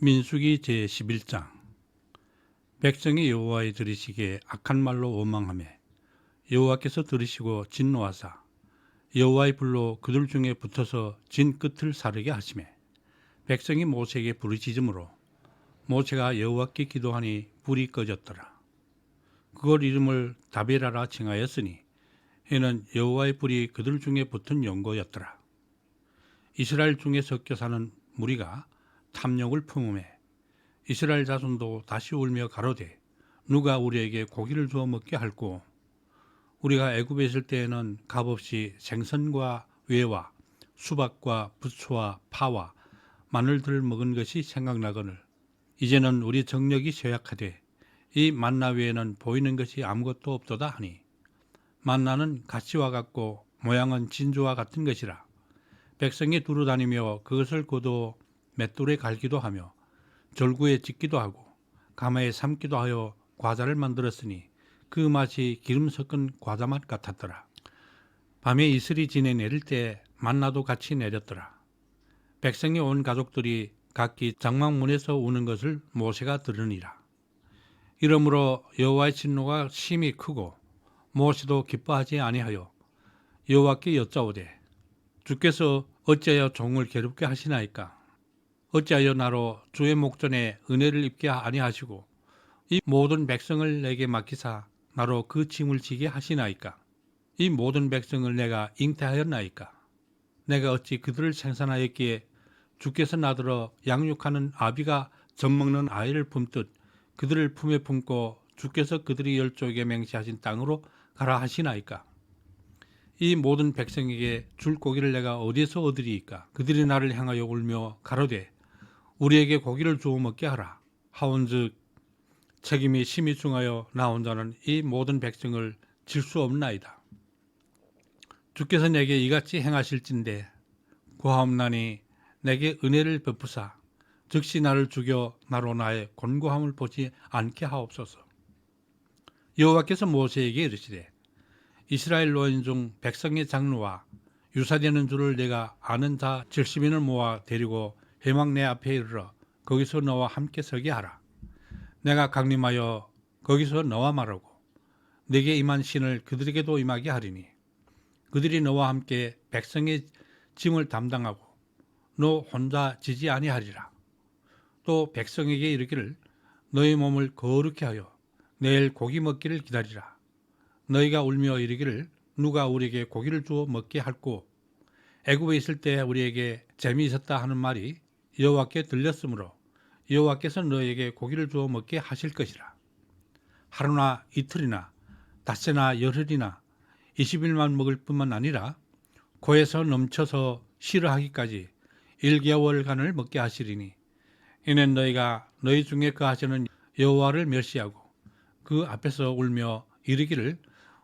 민수기 제11장. 백성이 여호와의 들으시기에 악한 말로 원망하매 여호와께서 들으시고 진노하사 여호와의 불로 그들 중에 붙어서 진 끝을 사르게 하시매 백성이 모세에게 부르짖음으로 모세가 여호와께 기도하니 불이 꺼졌더라. 그걸 이름을 다베라라 칭하였으니 이는 여호와의 불이 그들 중에 붙은 연고였더라. 이스라엘 중에 섞여 사는 무리가 탐욕을 품음에 이스라엘 자손도 다시 울며 가로되 누가 우리에게 고기를 주어 먹게 할꼬? 우리가 애굽에 있을 때에는 값없이 생선과 외와 수박과 부초와 파와 마늘들을 먹은 것이 생각나거늘. 이제는 우리 정력이 쇠약하되 이 만나 외에는 보이는 것이 아무것도 없도다 하니 만나는 가시와 같고 모양은 진주와 같은 것이라. 백성이 두루 다니며 그것을 거둬 맷돌에 갈기도 하며 절구에 찢기도 하고 가마에 삶기도 하여 과자를 만들었으니 그 맛이 기름 섞은 과자 맛 같았더라. 밤에 이슬이 지내 내릴 때 만나도 같이 내렸더라. 백성이 온 가족들이 각기 장막문에서 우는 것을 모세가 들으니라. 이러므로 여호와의 진노가 심히 크고 모세도 기뻐하지 아니하여 여호와께 여짜오되 주께서 어찌하여 종을 괴롭게 하시나이까 어찌하여 나로 주의 목전에 은혜를 입게 아니하시고 이 모든 백성을 내게 맡기사 나로 그 짐을 지게 하시나이까? 이 모든 백성을 내가 잉태하였나이까? 내가 어찌 그들을 생산하였기에 주께서 나더러 양육하는 아비가 젖먹는 아이를 품듯 그들을 품에 품고 주께서 그들이 열조에게 맹세하신 땅으로 가라 하시나이까? 이 모든 백성에게 줄 고기를 내가 어디서 얻으리이까? 그들이 나를 향하여 울며 가로되 우리에게 고기를 주어 먹게 하라. 하온즉 책임이 심히 중하여 나 혼자는 이 모든 백성을 질 수 없나이다. 주께서 내게 이같이 행하실진데 구하옵나니 내게 은혜를 베푸사 즉시 나를 죽여 나로 나의 곤고함을 보지 않게 하옵소서. 여호와께서 모세에게 이르시되 이스라엘 노인 중 백성의 장로와 유사되는 줄을 내가 아는 자 70인을 모아 데리고 해막 내 앞에 이르러 거기서 너와 함께 서게 하라. 내가 강림하여 거기서 너와 말하고 내게 임한 신을 그들에게도 임하게 하리니 그들이 너와 함께 백성의 짐을 담당하고 너 혼자 지지 아니하리라. 또 백성에게 이르기를 너희 몸을 거룩히 하여 내일 고기 먹기를 기다리라. 너희가 울며 이르기를 누가 우리에게 고기를 주어 먹게 할꼬 애굽에 있을 때 우리에게 재미있었다 하는 말이 여호와께 들렸으므로 여호와께서 너희에게 고기를 주어 먹게 하실 것이라 하루나 이틀이나 닷새나 열흘이나 20일만 먹을 뿐만 아니라 고에서 넘쳐서 싫어하기까지 1개월간을 먹게 하시리니 이는 너희가 너희 중에 그 하시는 여호와를 멸시하고 그 앞에서 울며 이르기를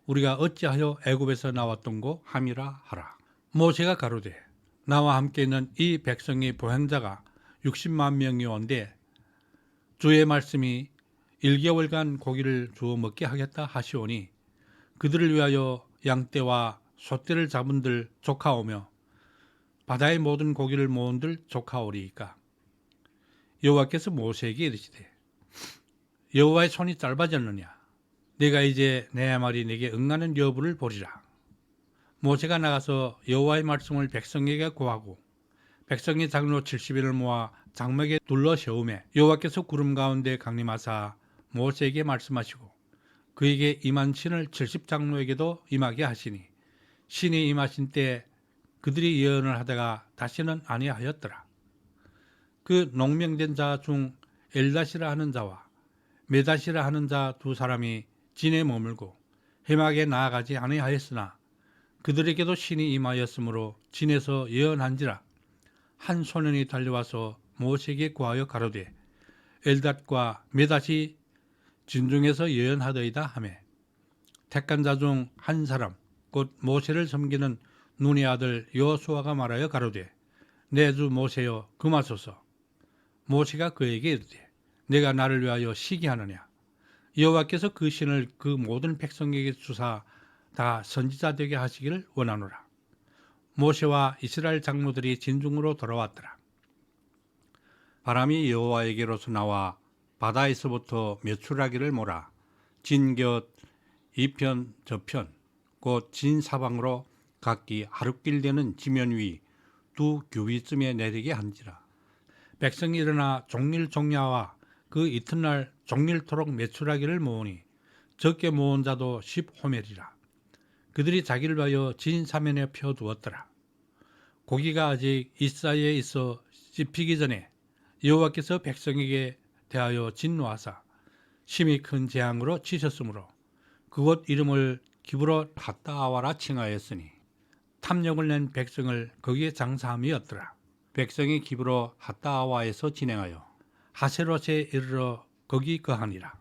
우리가 어찌하여 애굽에서 나왔던고 함이라 하라. 모세가 가로되 나와 함께 있는 이 백성의 보행자가 60만 명이 온데 주의 말씀이 1개월간 고기를 주어 먹게 하겠다 하시오니 그들을 위하여 양떼와 소떼를 잡은들 조카오며 바다의 모든 고기를 모은들 조카오리이까 여호와께서 모세에게 이르시되 여호와의 손이 짧아졌느냐 내가 이제 내 말이 내게 응하는 여부를 보리라. 모세가 나가서 여호와의 말씀을 백성에게 고하고 백성의 장로 70인을 모아 장막에 둘러 세우매 여호와께서 구름 가운데 강림하사 모세에게 말씀하시고 그에게 임한 신을 70장로에게도 임하게 하시니 신이 임하신 때 그들이 예언을 하다가 다시는 아니하였더라. 그 농명된 자 중 엘다시라 하는 자와 메다시라 하는 자 두 사람이 진에 머물고 해막에 나아가지 아니하였으나 그들에게도 신이 임하였으므로 진에서 예언한지라 한 소년이 달려와서 모세에게 구하여 가로되 엘닷과 메닷이 진중에서 예언하더이다 하매 택한 자중 한 사람 곧 모세를 섬기는 눈의 아들 여호수아가 말하여 가로되 내 주 모세여 금하소서. 모세가 그에게 이르되 내가 나를 위하여 시기하느냐? 여호와께서 그 신을 그 모든 백성에게 주사 다 선지자 되게 하시기를 원하노라. 모세와 이스라엘 장로들이 진중으로 돌아왔더라. 바람이 여호와에게로서 나와 바다에서부터 메추라기를 몰아 진곁 이편 저편 곧 진사방으로 각기 하루길 되는 지면 위 두 규위쯤에 내리게 한지라 백성이 일어나 종일 종야와 그 이튿날 종일토록 메추라기를 모으니 적게 모은 자도 십 호멜이라 그들이 자기를 봐여 진 사면에 펴두었더라 고기가 아직 이사이에 있어 씹히기 전에 여호와께서 백성에게 대하여 진노하사 심히 큰 재앙으로 치셨으므로 그곳 이름을 기브로 핫다아와라 칭하였으니 탐욕을 낸 백성을 거기에 장사함이었더라. 백성이 기브로 핫다아와에서 진행하여 하세롯에 이르러 거기 거하니라.